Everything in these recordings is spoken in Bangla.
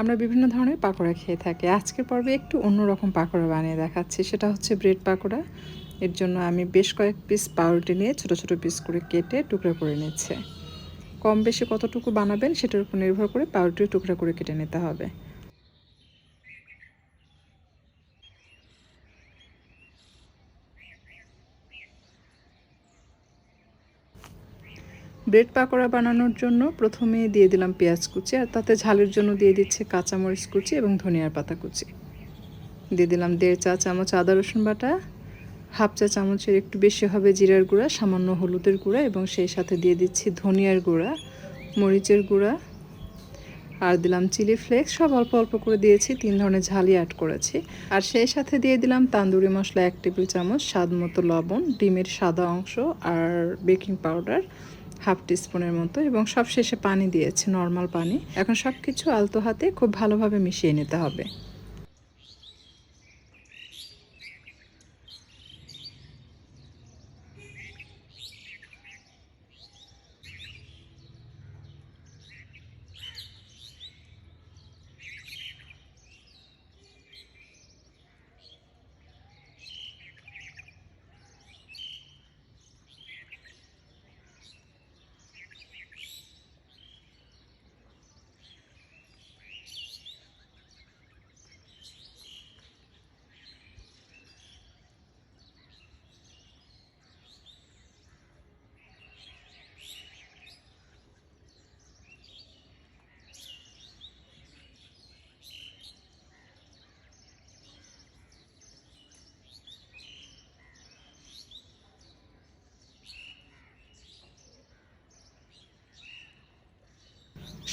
আমরা বিভিন্ন ধরনের পাকোড়া খেয়ে থাকি। আজকের পর্বে একটু অন্যরকম পাকোড়া বানিয়ে দেখাচ্ছি। সেটা হচ্ছে ব্রেড পাকোড়া। এর জন্য আমি বেশ কয়েক পিস পাউরুটি নিয়ে ছোট ছোট পিস করে কেটে টুকরো করে নিচ্ছে। কম বেশি কতটুকু বানাবেন সেটার উপর নির্ভর করে পাউরুটি টুকরা করে কেটে নিতে হবে। ব্রেড পাকোড়া বানানোর জন্য প্রথমে দিয়ে দিলাম পেঁয়াজ কুচি, আর তাতে ঝালের জন্য দিয়ে দিচ্ছে কাঁচামরিচ কুচি এবং ধনিয়ার পাতা কুচি। দিয়ে দিলাম দেড় চা চামচ আদা রসুন বাটা, হাফ চা চামচের একটু বেশি হবে জিরার গুঁড়া, সামান্য হলুদের গুঁড়া এবং সেই সাথে দিয়ে দিচ্ছি ধনিয়ার গুঁড়া, মরিচের গুঁড়া, আর দিলাম চিলি ফ্লেক্স। সব অল্প অল্প করে দিয়েছি, তিন ধরনের ঝালই অ্যাড করেছি। আর সেই সাথে দিয়ে দিলাম তান্দুরি মশলা এক টেবিল চামচ, স্বাদ মতো লবণ, ডিমের সাদা অংশ, আর বেকিং পাউডার হাফ টিস্পুনের মতো এবং সব শেষে পানি দিয়েছি, নর্মাল পানি। এখন সব কিছু আলতো হাতে খুব ভালোভাবে মিশিয়ে নিতে হবে।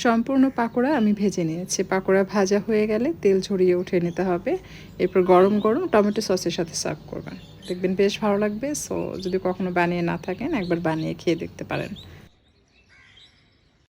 সম্পূর্ণ পাকোড়া আমি ভেজে নিয়েছি। পাকোড়া ভাজা হয়ে গেলে তেল ঝরিয়ে উঠে নিতে হবে। এরপর গরম গরম টমেটো সসের সাথে সার্ভ করবেন। দেখবেন বেশ ভালো লাগবে। সো যদি কখনো বানিয়ে না থাকেন, একবার বানিয়ে খেয়ে দেখতে পারেন।